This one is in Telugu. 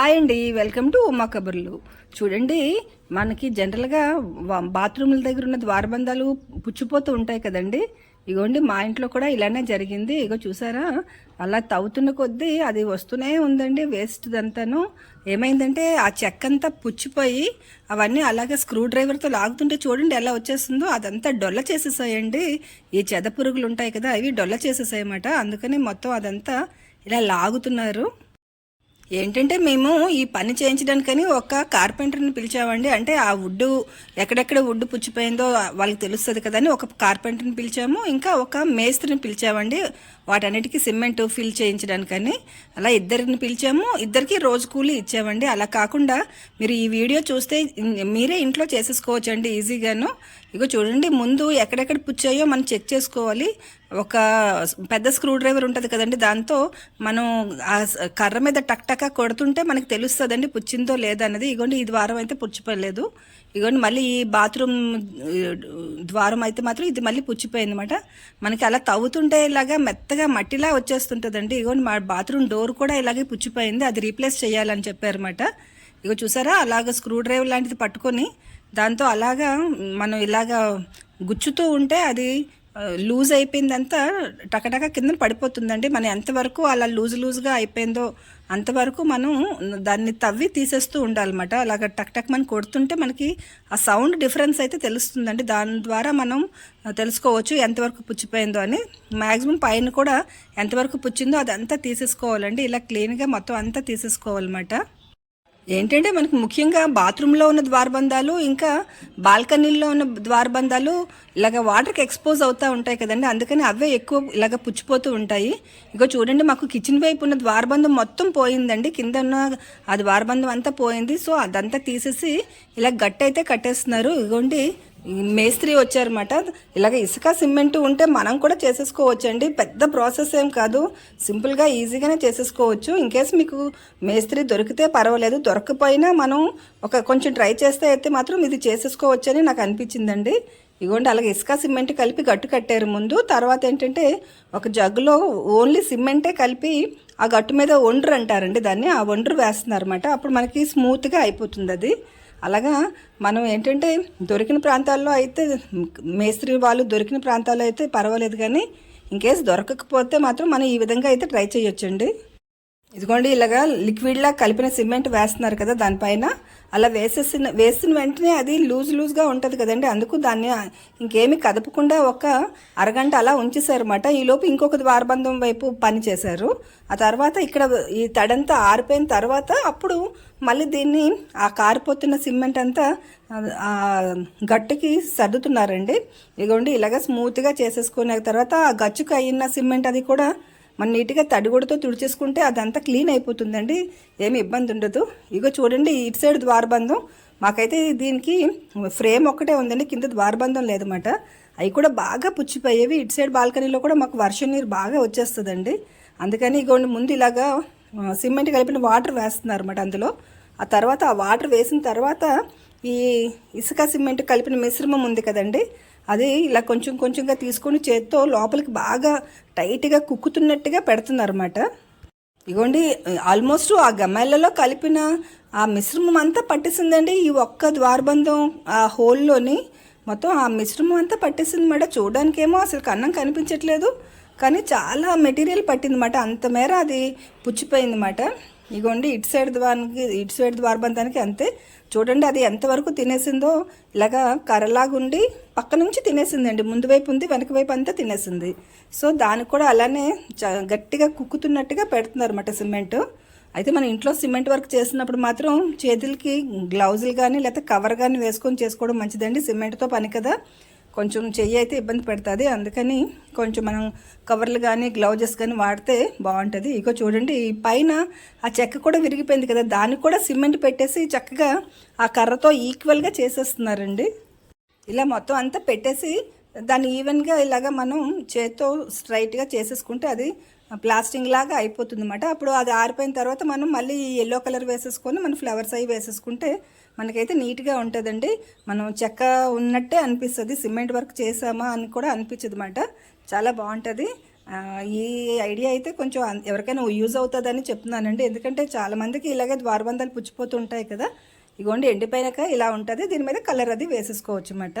హాయ్ అండి వెల్కమ్ టు ఉమా కబుర్లు. చూడండి మనకి జనరల్గా బాత్రూమ్ల బాత్రూముల దగ్గర ఉన్న ద్వారబంధాలు పుచ్చిపోతూ ఉంటాయి కదండి. ఇగోండి మా ఇంట్లో కూడా ఇలానే జరిగింది. ఇగో చూసారా అలా తవ్వుతున్న కొద్దీ అది వస్తూనే ఉందండి వేస్ట్ అంతాను ఏమైందంటే ఆ చెక్క అంతా పుచ్చిపోయి అవన్నీ అలాగే స్క్రూ డ్రైవర్తో లాగుతుంటే చూడండి ఎలా వచ్చేస్తుందో అదంతా డొల్ల చేసేసాయండి. ఈ చెద పురుగులు ఉంటాయి కదా అవి డొల్ల చేసేసాయి అన్నమాట అందుకని మొత్తం అదంతా ఇలా లాగుతున్నారు. ఏంటంటే మేము ఈ పని చేయించడానికని ఒక కార్పెంటర్ని పిలిచామండి. అంటే ఆ వుడ్ ఎక్కడెక్కడ వుడ్ పుచ్చిపోయిందో వాళ్ళకి తెలుస్తుంది కదని ఒక కార్పెంటర్ని పిలిచాము. ఇంకా ఒక మేస్త్రిని పిలిచామండి. వాటన్నిటికీ సిమెంట్ ఫిల్ చేయించడానికని అలా ఇద్దరిని పిలిచాము. ఇద్దరికి రోజు కూలీ ఇచ్చామండి. అలా కాకుండా మీరు ఈ వీడియో చూస్తే మీరే ఇంట్లో చేసేసుకోవచ్చండి ఈజీగాను. ఇగో చూడండి ముందు ఎక్కడెక్కడ పుచ్చాయో మనం చెక్ చేసుకోవాలి. ఒక పెద్ద స్క్రూ డ్రైవర్ ఉంటుంది కదండి దాంతో మనం ఆ కర్ర మీద టక్ టక్ కొడుతుంటే మనకి తెలుస్తుందండి పుచ్చిందో లేదన్నది ఇగోండి ఈ ద్వారం అయితే పుచ్చిపోలేదు. ఇగోండి మళ్ళీ ఈ బాత్రూమ్ ద్వారం అయితే మాత్రం ఇది మళ్ళీ పుచ్చిపోయింది అనమాట మనకి అలా తవ్వుతుంటే ఇలాగా మెత్తగా మట్టిలా వచ్చేస్తుంటుందండి. ఇగోండి మా బాత్రూమ్ డోర్ కూడా ఇలాగే పుచ్చిపోయింది. అది రీప్లేస్ చేయాలని చెప్పారన్నమాట. ఇగో చూసారా అలాగ స్క్రూ డ్రైవర్ లాంటిది పట్టుకొని దాంతో అలాగా మనం ఇలాగా గుచ్చుతూ ఉంటే అది లూజ్ అయిపోయిందంతా టకటక కింద పడిపోతుందండి. మనం ఎంతవరకు అలా లూజ్ లూజ్గా అయిపోయిందో అంతవరకు మనం దాన్ని తవ్వి తీసేస్తూ ఉండాలన్నమాట. అలాగ టక్ టక్ మనం కొడుతుంటే మనకి ఆ సౌండ్ డిఫరెన్స్ అయితే తెలుస్తుందండి. దాని ద్వారా మనం తెలుసుకోవచ్చు ఎంతవరకు పుచ్చిపోయిందో అని. మ్యాక్సిమం పైన కూడా ఎంతవరకు పుచ్చిందో అదంతా తీసేసుకోవాలండి. ఇలా క్లీన్గా మొత్తం అంతా తీసేసుకోవాలన్నమాట. ఏంటంటే మనకు ముఖ్యంగా బాత్రూంలో ఉన్న ద్వారబంధాలు ఇంకా బాల్కనీల్లో ఉన్న ద్వారబంధాలు ఇలాగ వాటర్కి ఎక్స్పోజ్ అవుతూ ఉంటాయి కదండి. అందుకని అవే ఎక్కువ ఇలాగ పుచ్చిపోతూ ఉంటాయి. ఇగో చూడండి మాకు కిచెన్ వైపు ఉన్న ద్వారబంధం మొత్తం పోయిందండి. కింద ఉన్న ఆ ద్వారబంధం అంతా పోయింది. సో అదంతా తీసేసి ఇలా గట్టి అయితే కట్టేస్తున్నారు. ఇగోండి మేస్త్రి వచ్చారన్నమాట. ఇలాగ ఇసుక సిమెంట్ ఉంటే మనం కూడా చేసేసుకోవచ్చండి. పెద్ద ప్రాసెస్ ఏం కాదు. సింపుల్గా ఈజీగానే చేసేసుకోవచ్చు. ఇన్ కేస్ మీకు మేస్త్రి దొరికితే పర్వాలేదు. దొరకపోయినా మనం ఒక కొంచెం ట్రై చేస్తే అయితే మాత్రం ఇది చేసేసుకోవచ్చని నాకు అనిపించిందండి. ఇగోండి అలాగే ఇసుక సిమెంట్ కలిపి గట్టు కట్టారు ముందు. తర్వాత ఏంటంటే ఒక జగ్గులో ఓన్లీ సిమెంటే కలిపి ఆ గట్టు మీద ఒండ్రు అంటారండి. దాన్ని ఆ ఒండ్రు వేస్తున్నారన్నమాట. అప్పుడు మనకి స్మూత్గా అయిపోతుంది అది అలాగా మనం ఏంటంటే దొరికిన ప్రాంతాల్లో అయితే మేస్త్రి వాళ్ళు దొరికిన ప్రాంతాల్లో అయితే పర్వాలేదు కానీ ఇన్కేస్ దొరకకపోతే మాత్రం మనం ఈ విధంగా అయితే ట్రై చేయొచ్చండి. ఇదిగోండి ఇలాగా లిక్విడ్లా కలిపిన సిమెంట్ వేస్తున్నారు కదా దానిపైన. అలా వేసేసిన వేసిన వెంటనే అది లూజ్ లూజ్గా ఉంటుంది కదండి. అందుకు దాన్ని ఇంకేమి కదపకుండా ఒక అరగంట అలా ఉంచేశారన్నమాట. ఈలోపు ఇంకొక ద్వారబంధం వైపు పని చేశారు. ఆ తర్వాత ఇక్కడ ఈ తడంతా ఆరిపోయిన తర్వాత అప్పుడు మళ్ళీ దీన్ని ఆ కారిపోతున్న సిమెంట్ అంతా గట్టుకి సర్దుతున్నారండి. ఇదిగోండి ఇలాగ స్మూత్గా చేసేసుకున్న తర్వాత ఆ గచ్చుకు అయిన సిమెంట్ అది కూడా మనం నీట్గా తడిగుడతో తుడిచేసుకుంటే అదంతా క్లీన్ అయిపోతుందండి. ఏమి ఇబ్బంది ఉండదు. ఇగో చూడండి ఇటు సైడ్ ద్వారబంధం మాకైతే దీనికి ఫ్రేమ్ ఒక్కటే ఉందండి కింద ద్వారబంధం లేదన్నమాట. అవి కూడా బాగా పుచ్చిపోయేవి. ఇటు సైడ్ బాల్కనీలో కూడా మాకు వర్షం నీరు బాగా వచ్చేస్తుందండి. అందుకని ఇగోండి ముందు ఇలాగా సిమెంట్ కలిపిన వాటర్ వేస్తున్నారు అనమాట అందులో. ఆ తర్వాత ఆ వాటర్ వేసిన తర్వాత ఈ ఇసుక సిమెంట్ కలిపిన మిశ్రమం ఉంది కదండి అది ఇలా కొంచెం కొంచెంగా తీసుకొని చేత్తో లోపలికి బాగా టైట్గా కుక్కుతున్నట్టుగా పెడుతున్నారన్నమాట. ఇగోండి ఆల్మోస్ట్ ఆ గమ్మెలలో కలిపిన ఆ మిశ్రమం అంతా పట్టేసిందండి. ఈ ఒక్క ద్వారబంధం ఆ హోల్లోని మొత్తం ఆ మిశ్రమం అంతా పట్టేసింది మేడం చూడడానికేమో అసలు కన్నం కనిపించట్లేదు. కానీ చాలా మెటీరియల్ పట్టింది అంత మేర అది పుచ్చిపోయింది అన్నమాట ఇగోండి ఇటు సైడ్ ద్వారానికి ఇటు సైడ్ ద్వారబంధానికి అంతే. చూడండి అది ఎంతవరకు తినేసిందో ఇలాగా కర్రలాగుండి పక్క నుంచి తినేసిందండి. ముందు వైపు ఉంది వెనక వైపు అంతా తినేసింది. సో దానికి కూడా అలానే చ- గట్టిగా కుక్కుతున్నట్టుగా పెడుతున్నారు అన్నమాట సిమెంట్. అయితే మన ఇంట్లో సిమెంట్ వర్క్ చేసినప్పుడు మాత్రం చేతులకి గ్లౌజులు కానీ లేకపోతే కవర్ కానీ వేసుకొని చేసుకోవడం మంచిదండి. సిమెంట్తో పని కదా. కొంచెం చెయ్యి అయితే ఇబ్బంది పెడుతుంది. అందుకని కొంచెం మనం కవర్లు కానీ గ్లౌజెస్ కానీ వాడితే బాగుంటుంది. ఇగో చూడండి ఈ పైన ఆ చెక్క కూడా విరిగిపోయింది కదా దానికి కూడా సిమెంట్ పెట్టేసి చక్కగా ఆ కర్రతో ఈక్వల్గా చేసేస్తున్నారండి. ఇలా మొత్తం అంతా పెట్టేసి దాన్ని ఈవెన్గా ఇలాగ మనం చేత్తో స్ట్రైట్గా చేసేసుకుంటే అది ప్లాస్టింగ్ లాగా అయిపోతుంది అనమాట అప్పుడు అది ఆరిపోయిన తర్వాత మనం మళ్ళీ ఎల్లో కలర్ వేసేసుకొని మనం ఫ్లవర్స్ అవి వేసేసుకుంటే మనకైతే నీట్గా ఉంటుందండి. మనం చెక్క ఉన్నట్టే అనిపిస్తుంది. సిమెంట్ వర్క్ చేసామా అని కూడా అనిపించదు అనమాట చాలా బాగుంటుంది. ఈ ఐడియా అయితే కొంచెం ఎవరికైనా యూజ్ అవుతుందని చెప్తున్నానండి. ఎందుకంటే చాలామందికి ఇలాగే ద్వారబంధాలు పుచ్చిపోతుంటాయి కదా. ఇగోండి ఎండిపోయినాక ఇలా ఉంటుంది. దీని మీద కలర్ అది వేసేసుకోవచ్చు అన్నమాట